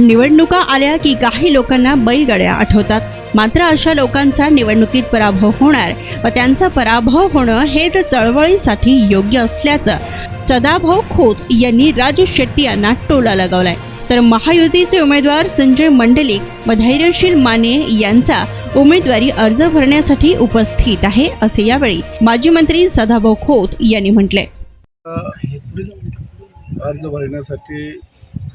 निवडणुका आल्या की काही लोकांना बैलगाड्या आठवतात. मात्र अशा लोकांचा निवडणुकीत पराभव होणार व त्यांचा पराभव होणं हे तर चळवळीसाठी योग्य असल्याचं सदाभाऊ खोत यांनी राजू शेट्टी यांना टोला लगावलाय. तर महायुतीचे उमेदवार संजय मंडलिक व धैर्यशील माने यांचा उमेदवारी अर्ज भरण्यासाठी उपस्थित आहे असे यावेळी माजी मंत्री सदाभाऊ खोत यांनी म्हटले अर्ज भरण्यासाठी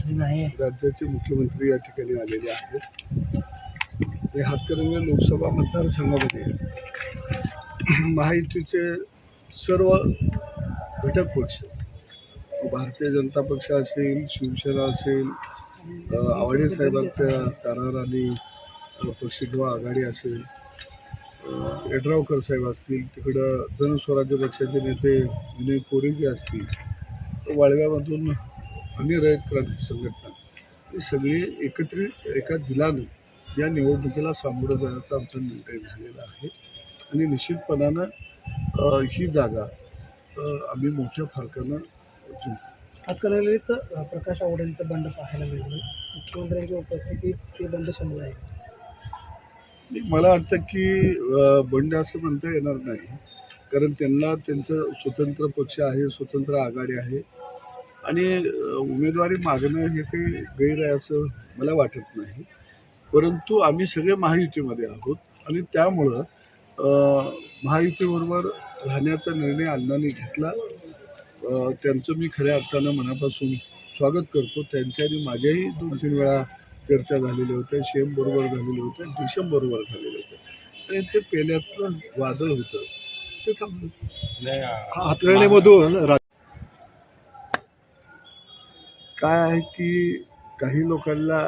राज्याचे मुख्यमंत्री या ठिकाणी आलेले आहेत. हे हातकणंगले लोकसभा मतदारसंघामध्ये महायुतीचे सर्व घटक पक्ष भारतीय जनता पक्ष असेल शिवसेना असेल आवाडे साहेबांच्या करार आणि अ, पक्ष किंवा आघाडी असेल अ, यड्रावकर साहेब असतील तिकडं जनस्वराज्य पक्षाचे नेते विनय कोरेजी असतील वाळव्यामधून आम्ही रयत क्रांती संघटना ही सगळी एकत्रित एका दिलानं या निवडणुकीला सामोरं जाण्याचा आमचा निर्णय झालेला आहे. आणि निश्चितपणानं ही जागा आम्ही मोठ्या फरकानं जिंकू. हातकणंगलेत अ, प्रकाश आंबेडकरांचं बंड पाहायला मिळालं. मुख्यमंत्र्यांच्या उपस्थितीत ते बंड शमलं आहे. मला वाटतं की बंड असं म्हणता येणार नाही. कारण त्यांना त्यांचं स्वतंत्र पक्ष आहे स्वतंत्र आघाडी आहे. आणि उमेदवारी मागणं हे काही गैर आहे असं मला वाटत नाही. परंतु आम्ही सगळे महायुतीमध्ये आहोत आणि त्यामुळं महायुतीबरोबर राहण्याचा निर्णय अण्णांनी घेतला. त्यांचं मी खऱ्या अर्थानं मनापासून स्वागत करतो. त्यांच्या आणि माझ्याही दोन तीन वेळा चर्चा झालेल्या होत्या शेम बरोबर झालेले होते डिशम बरोबर झालेले होते. आणि ते पेल्यातलं वादळ होतं. ते थांबलं हातकणंगलेमधून काय आहे की काही लोकांना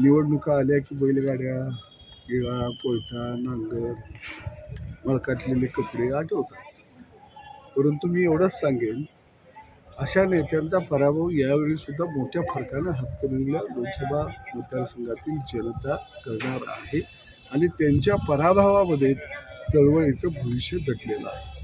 निवडणुका आल्या की बैलगाड्या गिळा कोयता नांगर मळकाटलेले कपडे आठवतात. परंतु मी एवढंच सांगेन अशा नेत्यांचा पराभव यावेळी सुद्धा मोठ्या फरकानं हातकणंगल्या लोकसभा मतदारसंघातील जनता करणार आहे आणि त्यांच्या पराभवामध्ये चळवळीचं भविष्य दटलेलं आहे.